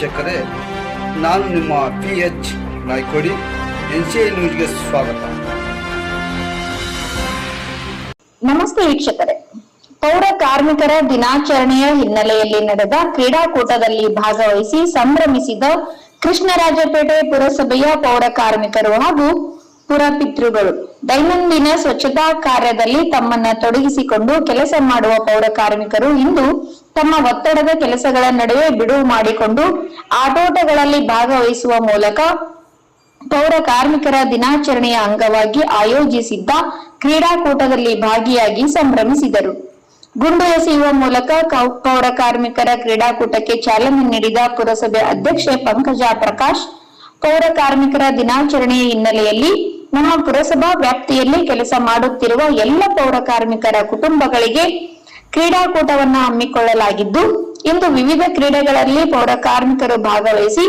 ವೀಕ್ಷಕರೇ, ನಾನು ನಿಮ್ಮ P H Naykodi, N C I ನ್ಯೂಸ್ಗೆ ಸ್ವಾಗತ. ನಮಸ್ತೆ ವೀಕ್ಷಕರೇ. ಪೌರ ಕಾರ್ಮಿಕರ ದಿನಾಚರಣೆಯ ಹಿನ್ನೆಲೆಯಲ್ಲಿ ನಡೆದ ಕ್ರೀಡಾಕೂಟದಲ್ಲಿ ಭಾಗವಹಿಸಿ ಸಂಭ್ರಮಿಸಿದ ಕೃಷ್ಣರಾಜಪೇಟೆ ಪುರಸಭೆಯ ಪೌರ ಕಾರ್ಮಿಕರು ಹಾಗೂ ಪುರಪಿತೃಗಳು ದೈನಂದಿನ ಸ್ವಚ್ಛತಾ ಕಾರ್ಯದಲ್ಲಿ ತಮ್ಮನ್ನ ತೊಡಗಿಸಿಕೊಂಡು ಕೆಲಸ ಮಾಡುವ ಪೌರ ಕಾರ್ಮಿಕರು ಇಂದು ತಮ್ಮ ಒತ್ತಡದ ಕೆಲಸಗಳ ನಡುವೆ ಬಿಡುವು ಮಾಡಿಕೊಂಡು ಆಟೋಟಗಳಲ್ಲಿ ಭಾಗವಹಿಸುವ ಮೂಲಕ ಪೌರ ಕಾರ್ಮಿಕರ ದಿನಾಚರಣೆಯ ಅಂಗವಾಗಿ ಆಯೋಜಿಸಿದ್ದ ಕ್ರೀಡಾಕೂಟದಲ್ಲಿ ಭಾಗಿಯಾಗಿ ಸಂಭ್ರಮಿಸಿದರು. ಗುಂಡು ಎಸೆಯುವ ಮೂಲಕ ಪೌರ ಕಾರ್ಮಿಕರ ಕ್ರೀಡಾಕೂಟಕ್ಕೆ ಚಾಲನೆ ನೀಡಿದ ಪುರಸಭೆ ಅಧ್ಯಕ್ಷೆ ಪಂಕಜಾ ಪ್ರಕಾಶ್, ಪೌರ ಕಾರ್ಮಿಕರ ದಿನಾಚರಣೆಯ ಹಿನ್ನೆಲೆಯಲ್ಲಿ ನಮ್ಮ ಪುರಸಭಾ ವ್ಯಾಪ್ತಿಯಲ್ಲಿ ಕೆಲಸ ಮಾಡುತ್ತಿರುವ ಎಲ್ಲ ಪೌರ ಕಾರ್ಮಿಕರ ಕುಟುಂಬಗಳಿಗೆ ಕ್ರೀಡಾಕೂಟವನ್ನ ಹಮ್ಮಿಕೊಳ್ಳಲಾಗಿದ್ದು, ಇಂದು ವಿವಿಧ ಕ್ರೀಡೆಗಳಲ್ಲಿ ಪೌರ ಕಾರ್ಮಿಕರು ಭಾಗವಹಿಸಿ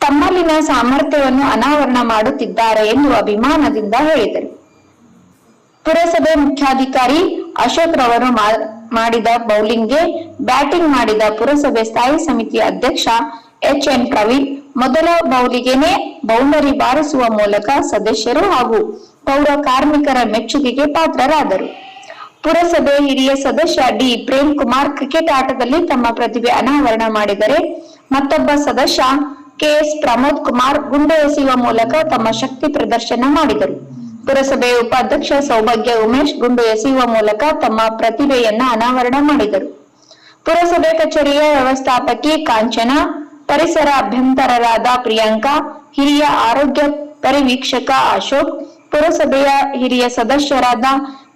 ತಮ್ಮಲ್ಲಿನ ಸಾಮರ್ಥ್ಯವನ್ನು ಅನಾವರಣ ಮಾಡುತ್ತಿದ್ದಾರೆ ಎಂದು ಅಭಿಮಾನದಿಂದ ಹೇಳಿದರು. ಪುರಸಭೆ ಮುಖ್ಯಾಧಿಕಾರಿ ಅಶೋಕ್ ರವರು ಮಾಡಿದ ಬೌಲಿಂಗ್ಗೆ ಬ್ಯಾಟಿಂಗ್ ಮಾಡಿದ ಪುರಸಭೆ ಸ್ಥಾಯಿ ಸಮಿತಿ ಅಧ್ಯಕ್ಷ ಎಚ್ ಎನ್ ಪ್ರವೀಣ್ ಮೊದಲ ಬೌಲಿಗೆನೆ ಬೌಂಡರಿ ಬಾರಿಸುವ ಮೂಲಕ ಸದಸ್ಯರು ಹಾಗೂ ಪೌರ ಕಾರ್ಮಿಕರ ಮೆಚ್ಚುಗೆಗೆ ಪಾತ್ರರಾದರು. ಪುರಸಭೆ ಹಿರಿಯ ಸದಸ್ಯ ಡಿ. ಪ್ರೇಮ್ ಕುಮಾರ್ ಕ್ರಿಕೆಟ್ ಆಟದಲ್ಲಿ ತಮ್ಮ ಪ್ರತಿಭೆ ಅನಾವರಣ ಮಾಡಿದರೆ ಮತ್ತೊಬ್ಬ ಸದಸ್ಯ ಕೆಎಸ್ ಪ್ರಮೋದ್ ಕುಮಾರ್ ಗುಂಡು ಎಸೆಯುವ ಮೂಲಕ ತಮ್ಮ ಶಕ್ತಿ ಪ್ರದರ್ಶನ ಮಾಡಿದರು. ಪುರಸಭೆ ಉಪಾಧ್ಯಕ್ಷ ಸೌಭಾಗ್ಯ ಉಮೇಶ್ ಗುಂಡು ಎಸೆಯುವ ಮೂಲಕ ತಮ್ಮ ಪ್ರತಿಭೆಯನ್ನ ಅನಾವರಣ ಮಾಡಿದರು. ಪುರಸಭೆ ಕಚೇರಿಯ ವ್ಯವಸ್ಥಾಪಕಿ ಕಾಂಚನ, ಪರಿಸರ ಅಭ್ಯಂತರರಾದ ಪ್ರಿಯಾಂಕಾ, ಹಿರಿಯ ಆರೋಗ್ಯ ಪರಿವೀಕ್ಷಕ ಅಶೋಕ್ ಪುರಸಭೆಯ ಹಿರಿಯ ಸದಸ್ಯರಾದ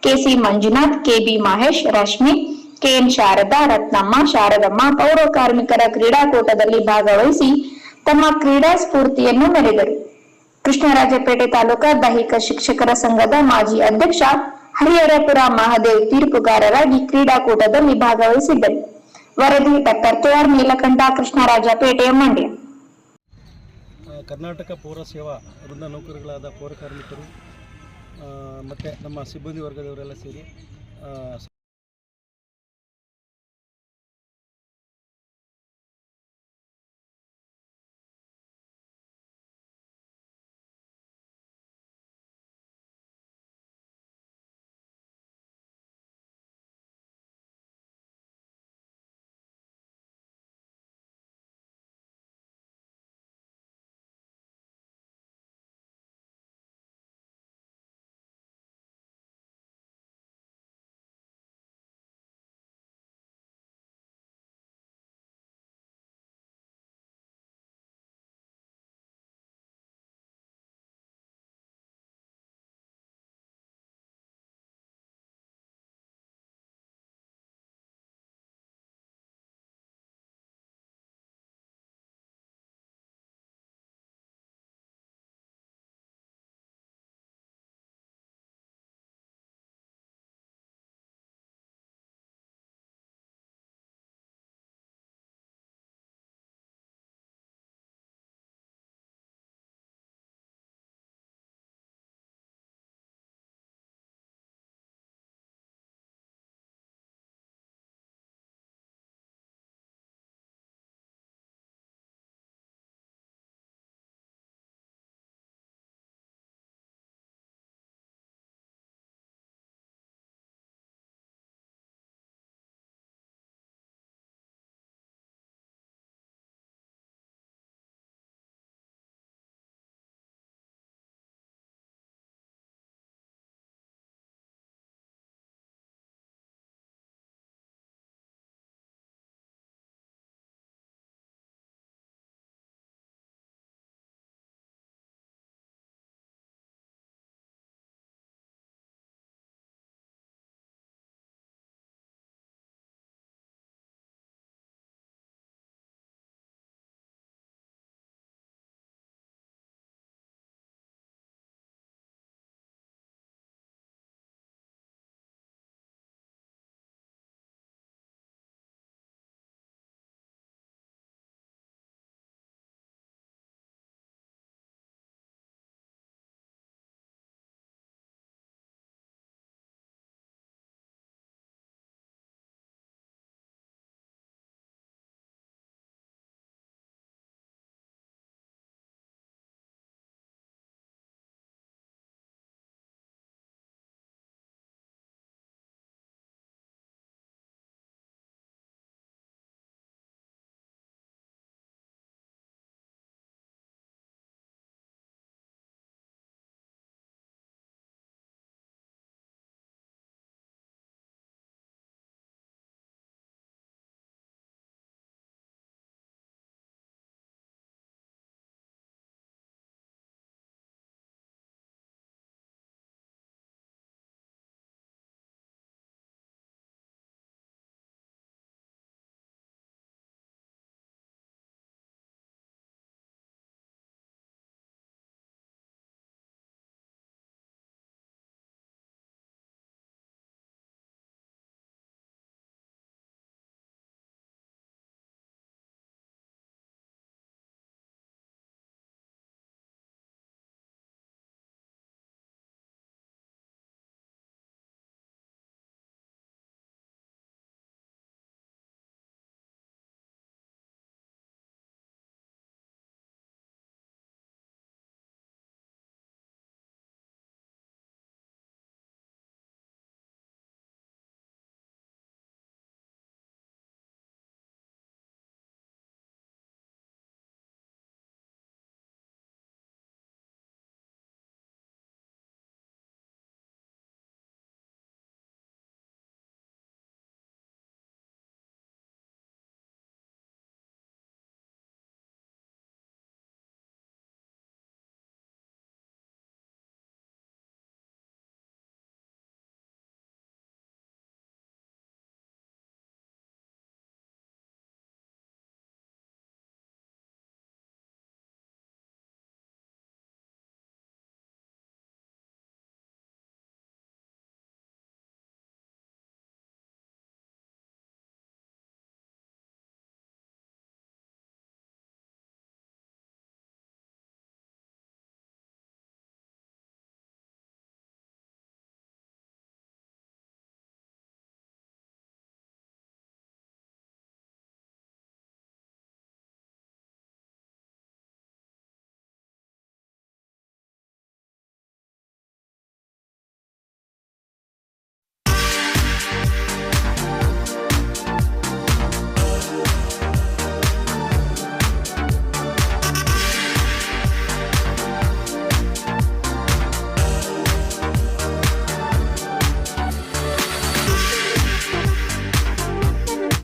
KC Manjunath, KB Mahesh, Rashmi, KN Sharada, Ratnamma, Sharadamma ಪೌರ ಕಾರ್ಮಿಕರ ಕ್ರೀಡಾಕೂಟದಲ್ಲಿ ಭಾಗವಹಿಸಿ ತಮ್ಮ ಕ್ರೀಡಾ ಸ್ಫೂರ್ತಿಯನ್ನು ಮೆರೆದರು. ಕೃಷ್ಣರಾಜಪೇಟೆ ತಾಲೂಕಾ ದೈಹಿಕ ಶಿಕ್ಷಕರ ಸಂಘದ ಮಾಜಿ ಅಧ್ಯಕ್ಷ ಹರಿಹರಪುರ ಮಹಾದೇವ್ ತೀರ್ಪುಗಾರರಾಗಿ ಕ್ರೀಡಾಕೂಟದಲ್ಲಿ ಭಾಗವಹಿಸಿದ್ದರು. ವರದಿ ಡಾಕ್ಟರ್ ಕೆಆರ್ ನೀಲಕಂಠ ಕೃಷ್ಣರಾಜಪೇಟೆ ಮಂಡ್ಯ. ಕರ್ನಾಟಕ ಪೌರ ಸೇವಾ ವೃಂದ ನೌಕರಿಗಳಾದ ಪೌರ ಕಾರ್ಮಿಕರು ಮತ್ತು ನಮ್ಮ ಸಿಬ್ಬಂದಿ ವರ್ಗದವರೆಲ್ಲ ಸೇರಿ